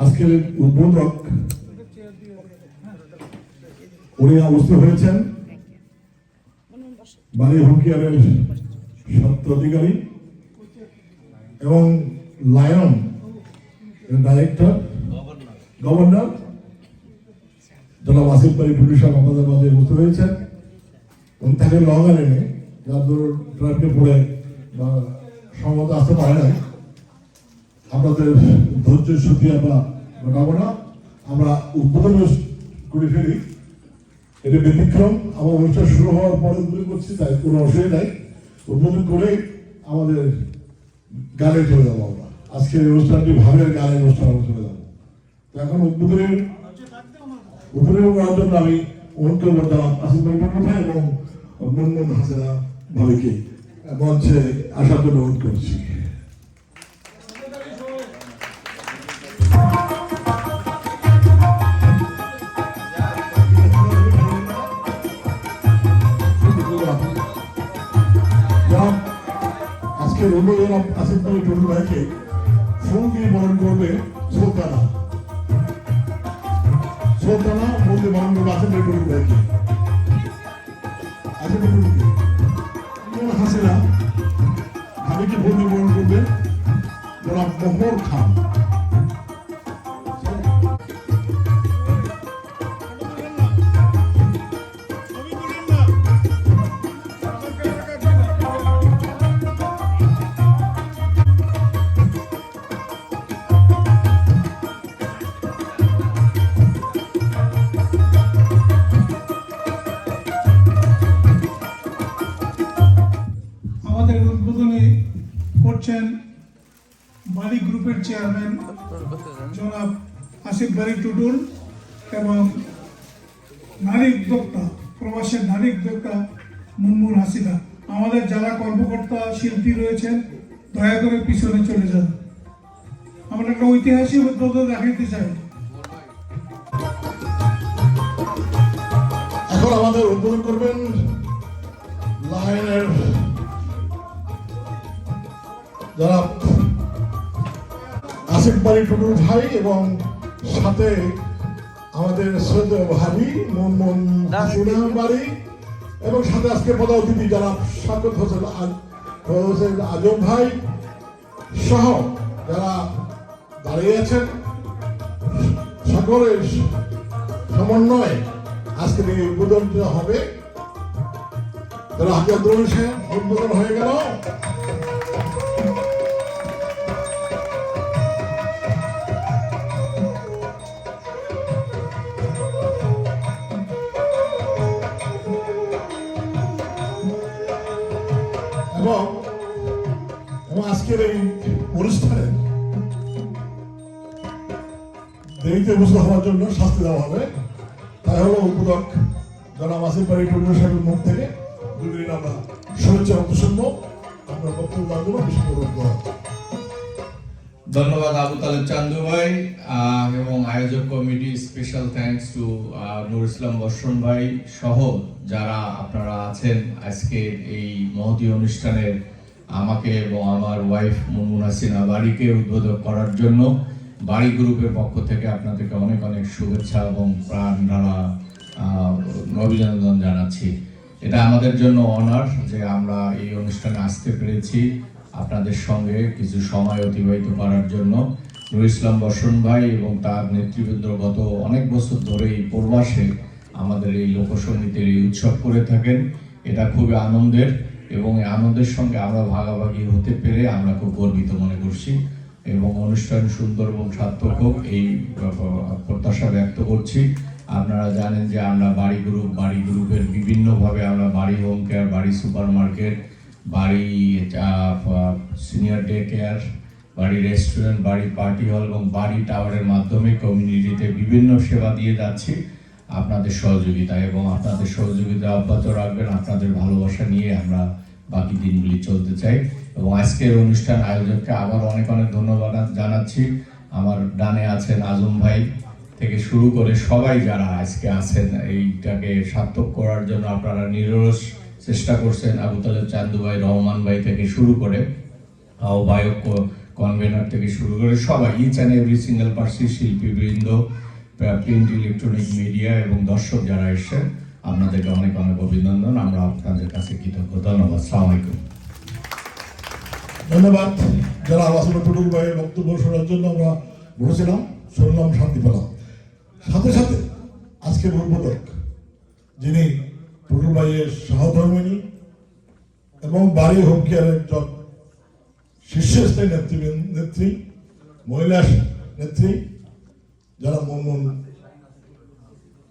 আজকের উদ্বোধক উনি অবস্থিত হয়েছেন বাড়ি হুকিয়ারের সত্য অধিকারী এবং লায়ন ডাইরেক্টর, গভর্নর, জনাব আসিফ বাড়ি টুডু সাহেব আমাদের মাঝে উপস্থিত হয়েছেন। উনি থাকে লং আইল্যান্ডে যার ধরুন ট্রাফিকে পড়ে বা সম্ভবত আসতে পারে না আপনাদের ধৈর্য সুখী আমরা ঘটাবো না আমরা উদ্বোধন করে ফেলি। এটা ব্যতিক্রম। আমার অনুষ্ঠান শুরু হওয়ার পরে উদ্বোধন করছি, তাই কোনো অসুবিধা নাই। উদ্বোধন করে আমাদের গানে চলে যাব আমরা। আজকের অনুষ্ঠানটি ভাবের গানের অনুষ্ঠান আমরা চলে যাব। তো এখন উদ্বোধনের উদ্বোধন করার জন্য আমি অনুরোধ করতাম আসিফ ভাই এবং মুনমুন হাসিনা ভাবিকে মঞ্চে আসার জন্য অনুরোধ করছি। আজকের অনুদান আসিফ ভাই টুটুল ভাইকে ফুল দিয়ে বরণ করবে সুলতানা সুলতানা ফুল দিয়ে বরণ করবে আসিফ ভাই টুটুল ভাইকে আসিফ মোহাম্মদ হাসিনা ভাবিকে ফোন দিয়ে বরণ করবে? জনাব মোহর খান। উদ্বোধনী করছেন বাড়ি গ্রুপের চেয়ারম্যান জনাব আসিফ বাড়ি টুডুল এবং নারী উদ্যোক্তা, প্রবাসের নারী উদ্যোক্তা মুনমুন হাসিনা। আমাদের যারা কর্মকর্তা, শিল্পী রয়েছেন, দয়া করে পিছনে চলে যান। আমরা একটা ঐতিহাসিক উদ্বোধন দেখাইতে চাই। এখন আমাদের উদ্বোধন করবেন লায়নের যারা আসিফ বাড়ি টুটু ভাই এবং সাথে আমাদের সৈয়দ ভাবি মুনমুন হাসিনা বাড়ি এবং সাথে আজকে প্রধান অতিথি যারা সাকত হোসেন হোসেন আজম ভাই সহ যারা দাঁড়িয়ে আছেন। সকলের সমন্বয়ে আজকে এই উদ্বোধনটা হবে। তারা আন্দোলন উদ্বোধন হয়ে গেল। এবং এবং আজকের এই অনুষ্ঠানে দেরিতে বুঝতে হওয়ার জন্য শাস্তি দেওয়া হবে তাই হলো উপদক জনাব আসিফ বাড়ি টুন্ডু সাহেবের মুখ থেকে দুদিন আমরা শুভেচ্ছা অন্ত শুনব আপনার বক্তব্য দেওয়ার জন্য বিশেষ করা। ধন্যবাদ আবু তালেব চান্দু ভাই এবং আয়োজক committee special thanks to Nur Islam Barshan ভাই সহ যারা আপনারা আছেন আজকে এই মহতি অনুষ্ঠানের আমাকে এবং আমার ওয়াইফ মুনমুন হাসিনা বাড়িকে উদ্বোধক করার জন্য বাড়ি গ্রুপের পক্ষ থেকে আপনাদেরকে অনেক অনেক শুভেচ্ছা এবং প্রাণ ঢালা অভিনন্দন জানাচ্ছি। এটা আমাদের জন্য অনার যে আমরা এই অনুষ্ঠানে আসতে পেরেছি। আপনাদের সঙ্গে কিছু সময় অতিবাহিত করার জন্য। নুর ইসলাম বর্ষণ ভাই এবং তার নেতৃবৃন্দ গত অনেক বছর ধরে এই প্রবাসে আমাদের এই লোকসঙ্গীতের এই উৎসব করে থাকেন। এটা খুবই আনন্দের এবং এই আনন্দের সঙ্গে আমরা ভাগাভাগি হতে পেরে আমরা খুব গর্বিত মনে করছি এবং অনুষ্ঠান সুন্দর এবং সার্থক হোক এই প্রত্যাশা ব্যক্ত করছি। আপনারা জানেন যে আমরা বাড়ি গ্রুপ বাড়ি গ্রুপের বিভিন্নভাবে আমরা বাড়ি হোম কেয়ার বাড়ি সুপার মার্কেট বাড়ি সিনিয়র ডে কেয়ার বাড়ি রেস্টুরেন্ট বাড়ি পার্টি হল এবং বাড়ি টাওয়ারের মাধ্যমে কমিউনিটিতে বিভিন্ন সেবা দিয়ে যাচ্ছি। আপনাদের সহযোগিতা এবং আপনাদের সহযোগিতা অব্যাহত রাখবেন। আপনাদের ভালোবাসা নিয়ে আমরা বাকি দিনগুলি চলতে চাই। এবং আজকের অনুষ্ঠান আয়োজককে আবার অনেক অনেক ধন্যবাদ জানাচ্ছি। আমার ডানে আছেন আজম ভাই থেকে শুরু করে সবাই যারা আজকে আছেন, এইটাকে সার্থক করার জন্য আপনারা নিরলস চেষ্টা করছেন আবু তালেব চান্দু ভাই, রহমান ভাই থেকে শুরু করে আহ্বায়ক কনভেনার থেকে শুরু করে সবাই ইচ অ্যান্ড এভরি সিঙ্গেল পার্সি শিল্পীবৃন্দ প্রিন্ট ইলেকট্রনিক মিডিয়া এবং দর্শক যারা এসেছেন আপনাদেরকে অনেক অনেক অভিনন্দন। আমরা আপনাদের কাছে কৃতজ্ঞ ধন্যবাদ। সালাম আলাইকুম। ধন্যবাদ। যারা আসলে টুটুল ভাইয়ের বক্তব্য শোনার জন্য আমরা বসেছিলাম শুনলাম শান্তি পেলাম সাথে সাথে আজকে উদ্বোধক যিনি টুটুল ভাইয়ের সহধর্মিনী এবং বাড়ি হোম কেয়ারের একজন শীর্ষস্থায়ী নেত্রী নেত্রী, মহিলা নেত্রী, যারা মনমন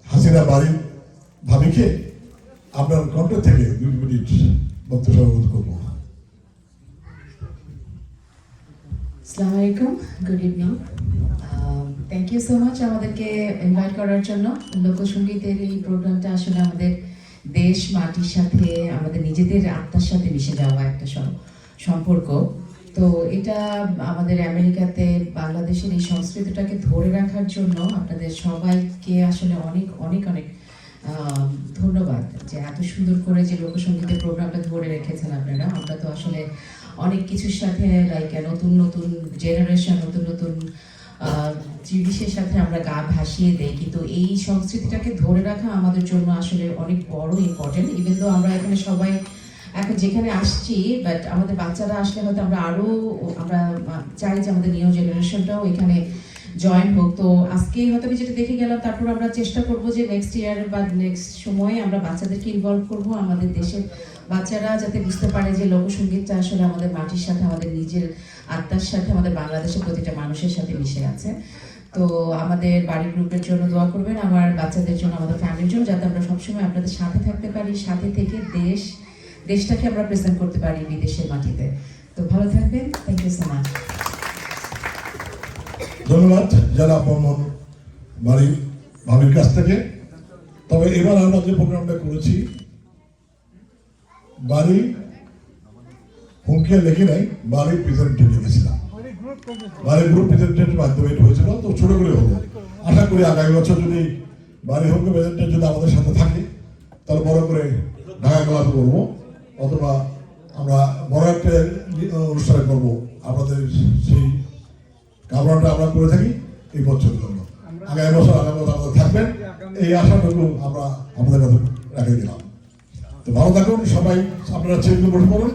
হাসিনা বাড়ির ভাবিকে আপনার কণ্ঠ থেকে দুই মিনিট বক্তব্য সমাবেত করব। আসসালামু আলাইকুম good evening thank you so much আমাদেরকে ইনভাইট করার জন্য। লোকসঙ্গীতের এই প্রোগ্রামটা আসলে আমাদের দেশ, মাটির সাথে, আমাদের নিজেদের আত্মার সাথে মিশে যাওয়া একটা সম্পর্ক। তো এটা আমাদের আমেরিকাতে, বাংলাদেশের এই সংস্কৃতিটাকে ধরে রাখার জন্য আপনাদের সবাইকে আসলে অনেক অনেক অনেক ধন্যবাদ যে এত সুন্দর করে যে লোকসঙ্গীতের প্রোগ্রামটা ধরে রেখেছেন আপনারা। আমরা তো আসলে অনেক কিছুর সাথে লাইক নতুন নতুন জেনারেশন নতুন নতুন জিনিসের সাথে আমরা গা ভাসিয়ে দেই, কিন্তু এই সংস্কৃতিটাকে ধরে রাখা আমাদের জন্য আসলে অনেক বড় ইম্পর্টেন্ট ইভেন তো আমরা এখানে সবাই, এখন যেখানে আসছি বাট আমাদের বাচ্চারা আসলে হয়তো আমরা আরও, আমরা চাই যে আমাদের নিউ জেনারেশনটাও এখানে জয়েন হোক। তো আজকে হয়তো আমি যেটা দেখে গেলাম, তারপর আমরা চেষ্টা করব যে নেক্সট ইয়ার বা নেক্সট সময়ে আমরা বাচ্চাদেরকে ইনভলভ করব। আমাদের দেশের বাচ্চারা যাতে বুঝতে পারে যে লোকসঙ্গীতটা আসলে আমাদের মাটির সাথে, আমাদের নিজের আত্মার সাথে, আমাদের বাংলাদেশের প্রতিটা মানুষের সাথে মিশে আছে। তো আমাদের বাড়ির গ্রুপের জন্য দোয়া করবেন, আমার বাচ্চাদের জন্য, আমাদের ফ্যামিলির জন্য, যাতে আমরা সবসময় আপনাদের সাথে থাকতে পারি, সাথে থেকে দেশ, দেশটাকে আমরা প্রেজেন্ট করতে পারি বিদেশের মাটিতে। তো ভালো থাকবেন থ্যাংক ইউ সো মাচ ধন্যবাদ যারা বর্মন বাড়ির ভাবির কাছ থেকে। তবে এবার আমরা যে প্রোগ্রামটা করেছি, বাড়ি হুমকে লেখে নাই বাড়ির প্রেসিডেন্টে লিখেছিলাম বাড়ির গ্রুপ প্রেসিডেন্টের মাধ্যমে এটা হয়েছিল, তো ছোট করে হলো। আশা করি আগামী বছর যদি বাড়ি হুমকে প্রেসিডেন্ট যদি আমাদের সাথে থাকে, তাহলে বড় করে ঢাকা ক্লাব করব, অথবা আমরা বড় একটা অনুষ্ঠান করব। আপনাদের সেই কামনাটা আমরা করে থাকি, এই বছর জন্য আগামী বছর আগামী বছর আমাদের থাকবেন, এই আশাটুকু আমরা আমাদের কাছে রেখে দিলাম। তো ভালো থাকুন, সবাই আপনারা চেয়ে বসে পড়ুন